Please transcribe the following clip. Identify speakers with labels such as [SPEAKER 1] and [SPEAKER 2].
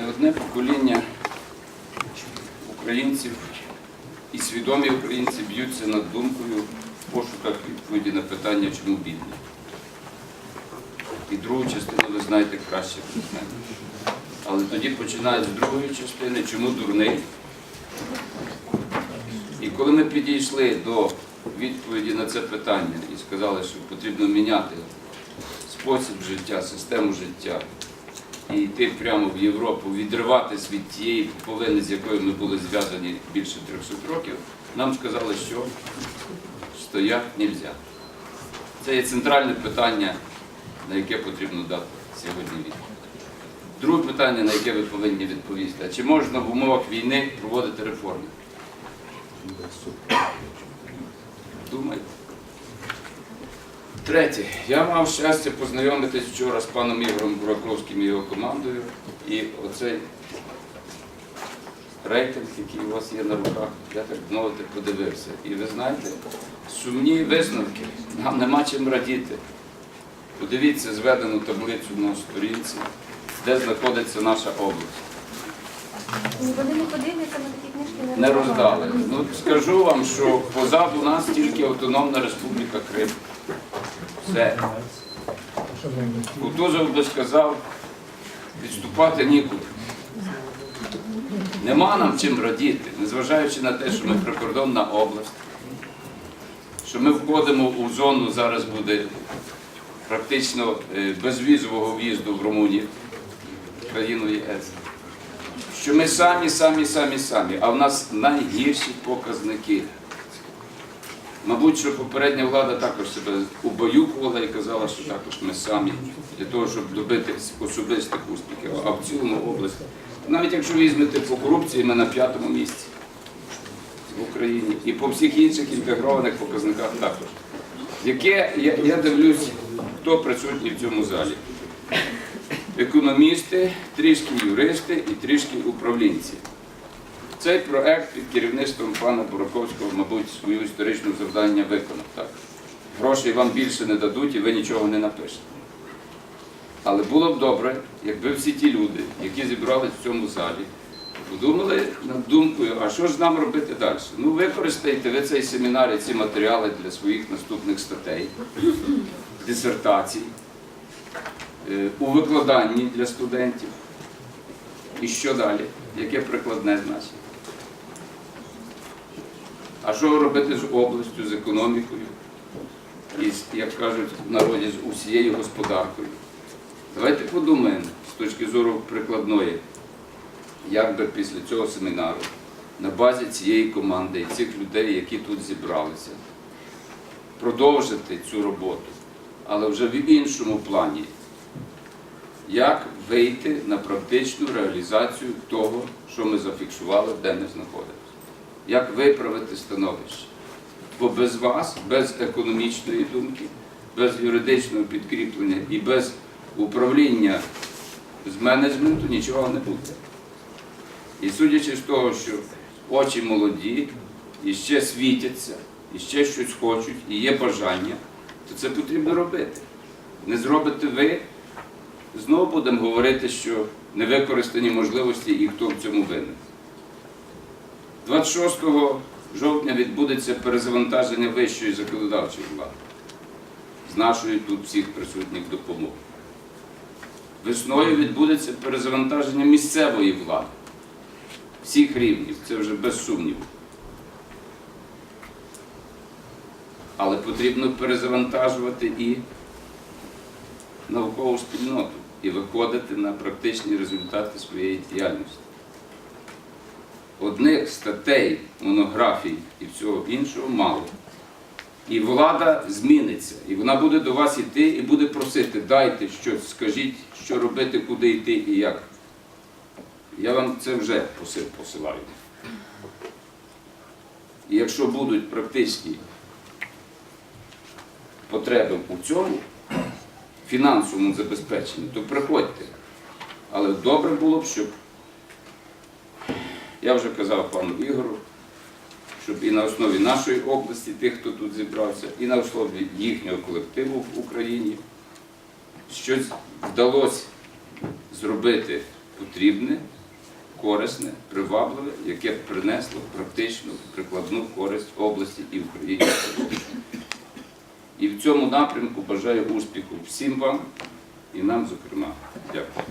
[SPEAKER 1] Не одне покоління українців і свідомі українці б'ються над думкою в пошуках відповіді на питання, чому бідні. І другу частину ви знаєте краще мене. Але тоді починають з другої частини, чому дурний. І коли ми підійшли до відповіді на це питання і сказали, що потрібно міняти спосіб життя, систему життя і йти прямо в Європу, відриватись від тієї пуповини, з якою ми були зв'язані більше 300 років, нам сказали, що стоять не можна. Це є центральне питання, на яке потрібно дати сьогодні відповідь. Друге питання, на яке ви повинні відповісти, а чи можна в умовах війни проводити реформи? Думаю. Третє. Я мав щастя познайомитись вчора з паном Ігорем Бураковським і його командою. І оцей рейтинг, який у вас є на руках, я так мовити подивився. І ви знаєте, сумні висновки, нам нема чим радіти. Подивіться зведену таблицю на сторінці, де знаходиться наша область.
[SPEAKER 2] Вони не подивляться на такі книжки,
[SPEAKER 1] Не роздали. Ну, скажу вам, що позаду нас тільки Автономна Республіка Крим. Все. Кутузов би сказав, відступати нікуди. Нема нам чим радіти, незважаючи на те, що ми прикордонна область, що ми входимо у зону, зараз буде практично е, безвізового в'їзду в Румунію, країну ЄС що ми самі, самі, самі, самі, а в нас найгірші показники. Мабуть, що попередня влада також себе убаюкувала і казала, що також ми самі для того, щоб добитися особистих успіхів. А в цілому області, навіть якщо візьмете по корупції, ми на п'ятому місці в Україні і по всіх інших інтегрованих показниках також. Яке я, я дивлюсь, хто присутній в цьому залі економісти, трішки юристи і трішки управлінці. Цей проект під керівництвом пана Бураковського, мабуть, свою історичну завдання виконав. Так. Грошей вам більше не дадуть і ви нічого не напишете. Але було б добре, якби всі ті люди, які зібрались в цьому залі, подумали над думкою, а що ж нам робити далі? Ну, використайте ви цей семінар і ці матеріали для своїх наступних статей, дисертацій е, у викладанні для студентів. І що далі? Яке прикладне значення? А що робити з областю, з економікою? І, як кажуть в народі, з усією господаркою? Давайте подумаємо з точки зору прикладної, як би після цього семінару на базі цієї команди і цих людей, які тут зібралися, продовжити цю роботу, але вже в іншому плані як вийти на практичну реалізацію того, що ми зафіксували, де ми знаходимося. Як виправити становище. Бо без вас, без економічної думки, без юридичного підкріплення і без управління з менеджменту нічого не буде. І судячи з того, що очі молоді, і ще світяться, і ще щось хочуть, і є бажання, то це потрібно робити. Не зробите ви, Знову будемо говорити, що невикористані можливості і хто в цьому винен. 26 жовтня відбудеться перезавантаження вищої законодавчої влади з нашої тут всіх присутніх допомог. Весною відбудеться перезавантаження місцевої влади всіх рівнів, це вже без сумніву. Але потрібно перезавантажувати і наукову спільноту і виходити на практичні результати своєї діяльності. Одних статей, монографій і всього іншого мало. І влада зміниться, і вона буде до вас йти і буде просити, дайте щось, скажіть, що робити, куди йти і як. Я вам це вже посилаю. І якщо будуть практичні потреби у цьому, фінансовому забезпеченні, то приходьте. Але добре було б, щоб, я вже казав пану Ігору, щоб і на основі нашої області, тих, хто тут зібрався, і на основі їхнього колективу в Україні щось вдалося зробити потрібне, корисне, привабливе, яке принесло практичну прикладну користь області і Україні. І в цьому напрямку бажаю успіху всім вам і нам, зокрема. Дякую.